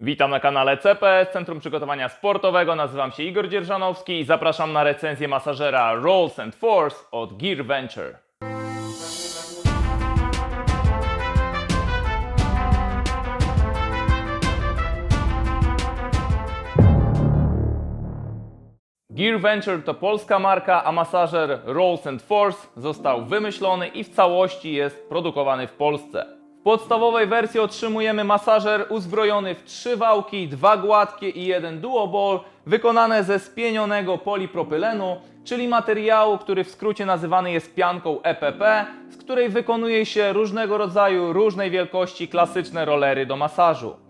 Witam na kanale CPS, Centrum Przygotowania Sportowego. Nazywam się Igor Dzierżanowski i zapraszam na recenzję masażera Rolls and Force od Gear Venture. Gear Venture to polska marka, a masażer Rolls and Force został wymyślony i w całości jest produkowany w Polsce. Podstawowej wersji otrzymujemy masażer uzbrojony w trzy wałki, dwa gładkie i jeden duoball, wykonane ze spienionego polipropylenu, czyli materiału, który w skrócie nazywany jest pianką EPP, z której wykonuje się różnego rodzaju, różnej wielkości klasyczne rolery do masażu.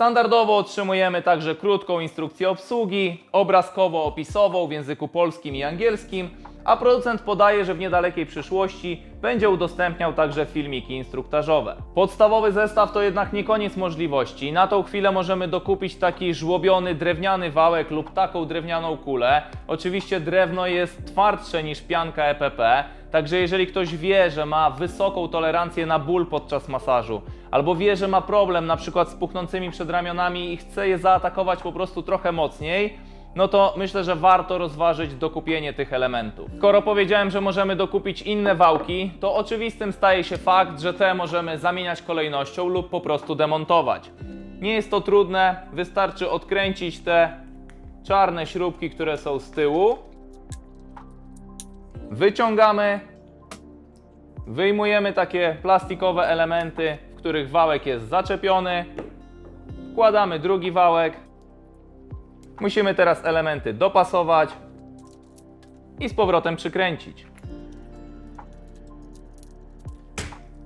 Standardowo otrzymujemy także krótką instrukcję obsługi, obrazkowo-opisową w języku polskim i angielskim, a producent podaje, że w niedalekiej przyszłości będzie udostępniał także filmiki instruktażowe. Podstawowy zestaw to jednak nie koniec możliwości. Na tą chwilę możemy dokupić taki żłobiony drewniany wałek lub taką drewnianą kulę. Oczywiście drewno jest twardsze niż pianka EPP, Także jeżeli ktoś wie, że ma wysoką tolerancję na ból podczas masażu, albo wie, że ma problem na przykład z puchnącymi przedramionami i chce je zaatakować po prostu trochę mocniej, no to myślę, że warto rozważyć dokupienie tych elementów. Skoro powiedziałem, że możemy dokupić inne wałki, to oczywistym staje się fakt, że te możemy zamieniać kolejnością lub po prostu demontować. Nie jest to trudne, wystarczy odkręcić te czarne śrubki, które są z tyłu Wyciągamy, wyjmujemy takie plastikowe elementy, w których wałek jest zaczepiony, wkładamy drugi wałek. Musimy teraz elementy dopasować i z powrotem przykręcić.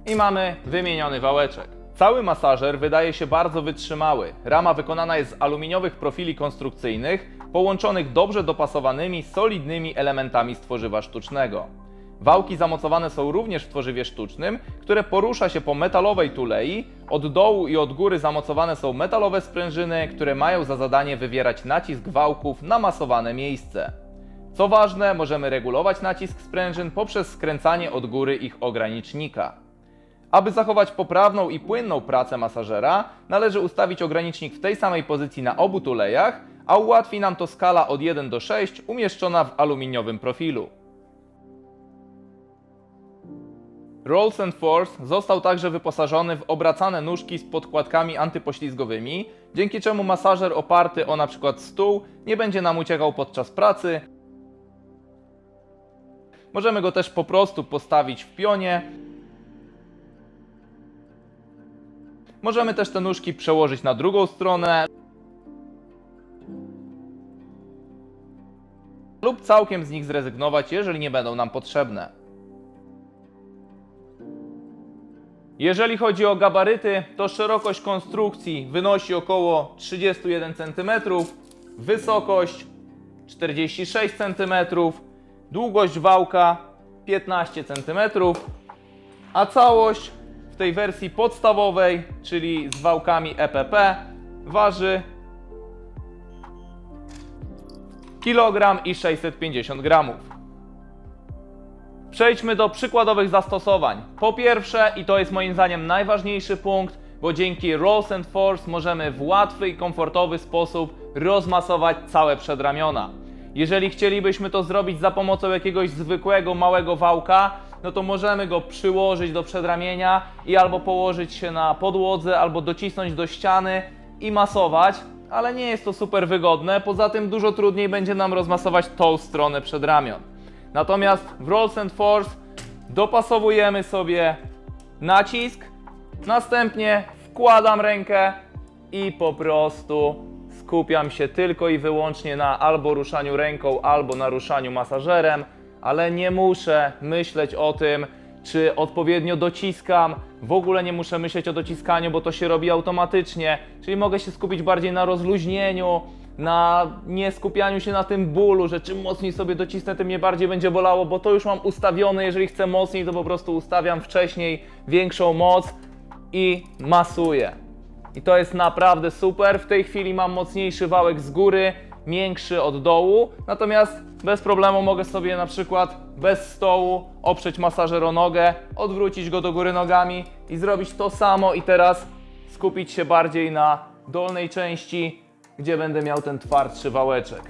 I mamy wymieniony wałeczek. Cały masażer wydaje się bardzo wytrzymały. Rama wykonana jest z aluminiowych profili konstrukcyjnych, połączonych dobrze dopasowanymi, solidnymi elementami z tworzywa sztucznego. Wałki zamocowane są również w tworzywie sztucznym, które porusza się po metalowej tulei. Od dołu i od góry zamocowane są metalowe sprężyny, które mają za zadanie wywierać nacisk wałków na masowane miejsce. Co ważne, możemy regulować nacisk sprężyn poprzez skręcanie od góry ich ogranicznika. Aby zachować poprawną i płynną pracę masażera, należy ustawić ogranicznik w tej samej pozycji na obu tulejach, a ułatwi nam to skala od 1 do 6 umieszczona w aluminiowym profilu. Rolls and Force został także wyposażony w obracane nóżki z podkładkami antypoślizgowymi, dzięki czemu masażer oparty o np. stół nie będzie nam uciekał podczas pracy. Możemy go też po prostu postawić w pionie. Możemy też te nóżki przełożyć na drugą stronę lub całkiem z nich zrezygnować, jeżeli nie będą nam potrzebne. Jeżeli chodzi o gabaryty, to szerokość konstrukcji wynosi około 31 cm, wysokość 46 cm, długość wałka 15 cm, a całość w tej wersji podstawowej, czyli z wałkami EPP, waży kilogram i 650 gramów. Przejdźmy do przykładowych zastosowań. Po pierwsze, i to jest moim zdaniem najważniejszy punkt, bo dzięki Rolls and Force możemy w łatwy i komfortowy sposób rozmasować całe przedramiona. Jeżeli chcielibyśmy to zrobić za pomocą jakiegoś zwykłego małego wałka, no to możemy go przyłożyć do przedramienia i albo położyć się na podłodze, albo docisnąć do ściany i masować, ale nie jest to super wygodne. Poza tym dużo trudniej będzie nam rozmasować tą stronę przedramion. Natomiast w Rolls and Force dopasowujemy sobie nacisk, następnie wkładam rękę i po prostu skupiam się tylko i wyłącznie na albo ruszaniu ręką, albo na ruszaniu masażerem, ale nie muszę myśleć o tym, czy odpowiednio dociskam. W ogóle nie muszę myśleć o dociskaniu, bo to się robi automatycznie. Czyli mogę się skupić bardziej na rozluźnieniu, na nie skupianiu się na tym bólu, że czym mocniej sobie docisnę, tym mnie bardziej będzie bolało, bo to już mam ustawione. Jeżeli chcę mocniej, to po prostu ustawiam wcześniej większą moc i masuję. I to jest naprawdę super. W tej chwili mam mocniejszy wałek z góry, miększy od dołu, natomiast bez problemu mogę sobie na przykład bez stołu oprzeć masażer o nogę, odwrócić go do góry nogami i zrobić to samo i teraz skupić się bardziej na dolnej części, gdzie będę miał ten twardszy wałeczek.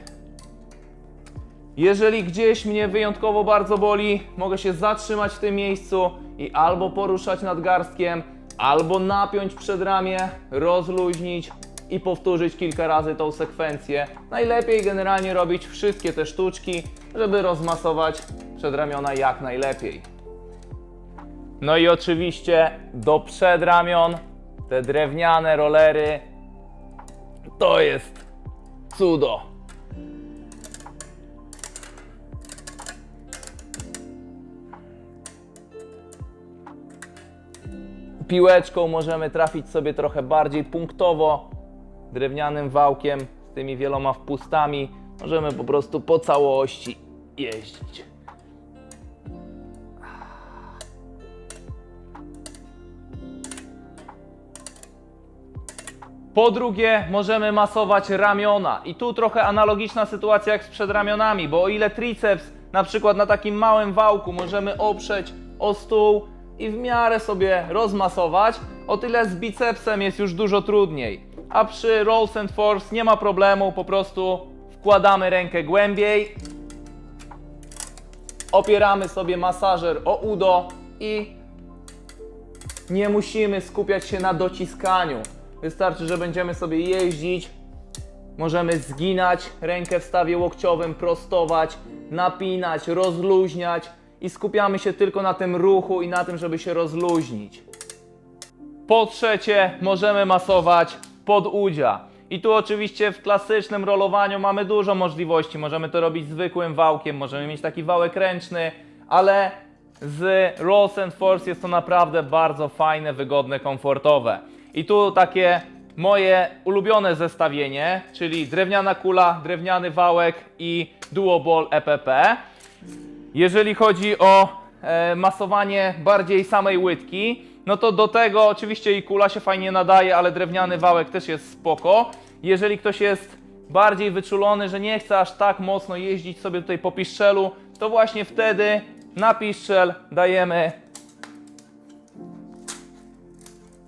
Jeżeli gdzieś mnie wyjątkowo bardzo boli, mogę się zatrzymać w tym miejscu i albo poruszać nadgarstkiem, albo napiąć przedramię, rozluźnić i powtórzyć kilka razy tą sekwencję. Najlepiej generalnie robić wszystkie te sztuczki, żeby rozmasować przedramiona jak najlepiej. No i oczywiście do przedramion te drewniane rolery to jest cudo. Piłeczką możemy trafić sobie trochę bardziej punktowo, drewnianym wałkiem z tymi wieloma wpustami możemy po prostu po całości jeździć. Po drugie, możemy masować ramiona. I tu trochę analogiczna sytuacja jak z przedramionami, bo o ile triceps na przykład na takim małym wałku możemy oprzeć o stół i w miarę sobie rozmasować, o tyle z bicepsem jest już dużo trudniej. A przy Rolls and Force nie ma problemu, po prostu wkładamy rękę głębiej, opieramy sobie masażer o udo i nie musimy skupiać się na dociskaniu. Wystarczy, że będziemy sobie jeździć. Możemy zginać rękę w stawie łokciowym, prostować, napinać, rozluźniać i skupiamy się tylko na tym ruchu i na tym, żeby się rozluźnić. Po trzecie, możemy masować podudzia. I tu oczywiście w klasycznym rolowaniu mamy dużo możliwości. Możemy to robić zwykłym wałkiem, możemy mieć taki wałek ręczny, ale z Rolls and Force jest to naprawdę bardzo fajne, wygodne, komfortowe. I tu takie moje ulubione zestawienie, czyli drewniana kula, drewniany wałek i duoball EPP. Jeżeli chodzi o e, masowanie bardziej samej łydki, no to do tego oczywiście i kula się fajnie nadaje, ale drewniany wałek też jest spoko. Jeżeli ktoś jest bardziej wyczulony, że nie chce aż tak mocno jeździć sobie tutaj po piszczelu, to właśnie wtedy na piszczel dajemy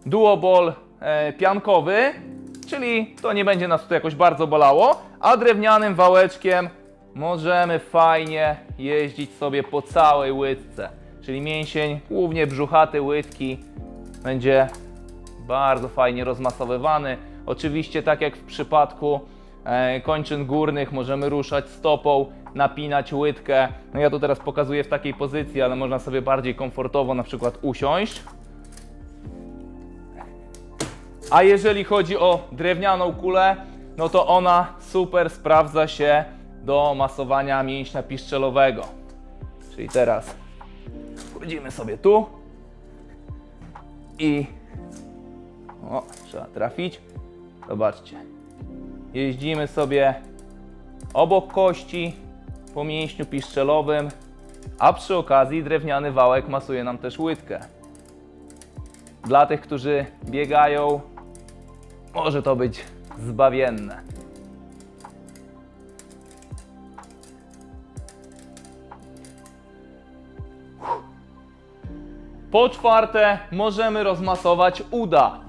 duoball e, piankowy, czyli to nie będzie nas tutaj jakoś bardzo bolało, a drewnianym wałeczkiem możemy fajnie jeździć sobie po całej łydce. Czyli mięsień, głównie brzuchaty łydki, będzie bardzo fajnie rozmasowywany. Oczywiście, tak jak w przypadku e, kończyn górnych, możemy ruszać stopą, napinać łydkę. No ja to teraz pokazuję w takiej pozycji, ale można sobie bardziej komfortowo na przykład usiąść. A jeżeli chodzi o drewnianą kulę, no to ona super sprawdza się do masowania mięśnia piszczelowego. Czyli teraz wchodzimy sobie tu i o, trzeba trafić. Zobaczcie. Jeździmy sobie obok kości po mięśniu piszczelowym, a przy okazji drewniany wałek masuje nam też łydkę. Dla tych, którzy biegają, może to być zbawienne. Po czwarte, możemy rozmasować uda.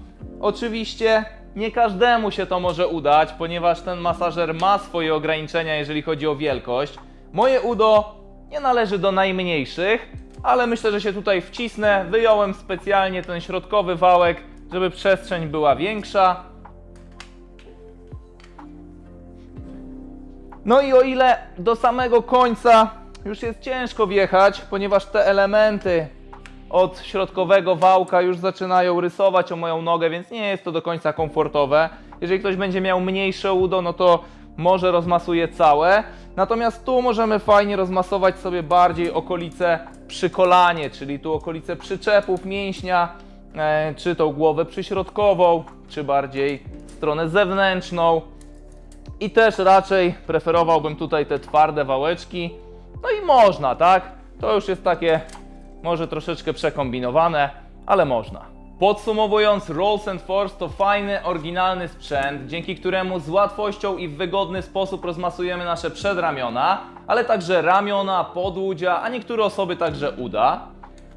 Oczywiście nie każdemu się to może udać, ponieważ ten masażer ma swoje ograniczenia, jeżeli chodzi o wielkość. Moje udo nie należy do najmniejszych, ale myślę, że się tutaj wcisnę. Wyjąłem specjalnie ten środkowy wałek, żeby przestrzeń była większa. No i o ile do samego końca już jest ciężko wjechać, ponieważ te elementy od środkowego wałka już zaczynają rysować o moją nogę, więc nie jest to do końca komfortowe. Jeżeli ktoś będzie miał mniejsze udo, no to może rozmasuje całe. Natomiast tu możemy fajnie rozmasować sobie bardziej okolice przy kolanie, czyli tu okolice przyczepów mięśnia, e, czy tą głowę przyśrodkową, czy bardziej stronę zewnętrzną. I też raczej preferowałbym tutaj te twarde wałeczki. No i można, tak? To już jest takie może troszeczkę przekombinowane, ale można. Podsumowując, Rolls Force to fajny, oryginalny sprzęt, dzięki któremu z łatwością i w wygodny sposób rozmasujemy nasze przedramiona, ale także ramiona, podłudzia, a niektóre osoby także uda.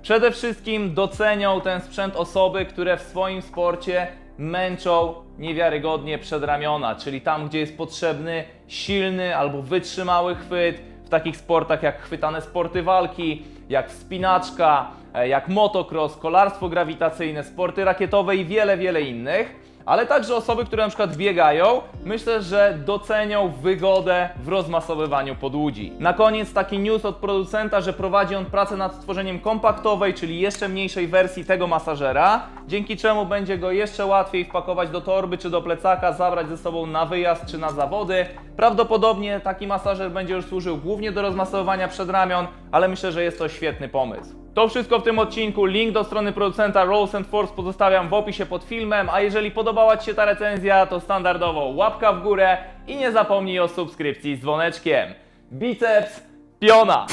Przede wszystkim docenią ten sprzęt osoby, które w swoim sporcie męczą niewiarygodnie przedramiona, czyli tam, gdzie jest potrzebny silny albo wytrzymały chwyt, takich sportach jak chwytane sporty walki, jak wspinaczka, e, jak motocross, kolarstwo grawitacyjne, sporty rakietowe i wiele, wiele innych. Ale także osoby, które na przykład biegają, myślę, że docenią wygodę w rozmasowywaniu podłudzi. Na koniec taki news od producenta, że prowadzi on pracę nad stworzeniem kompaktowej, czyli jeszcze mniejszej wersji tego masażera, dzięki czemu będzie go jeszcze łatwiej wpakować do torby czy do plecaka, zabrać ze sobą na wyjazd czy na zawody. Prawdopodobnie taki masażer będzie już służył głównie do rozmasowywania przedramion, ale myślę, że jest to świetny pomysł. To wszystko w tym odcinku. Link do strony producenta Rolls Force pozostawiam w opisie pod filmem, a jeżeli podobała Ci się ta recenzja, to standardowo łapka w górę i nie zapomnij o subskrypcji z dzwoneczkiem. Biceps piona!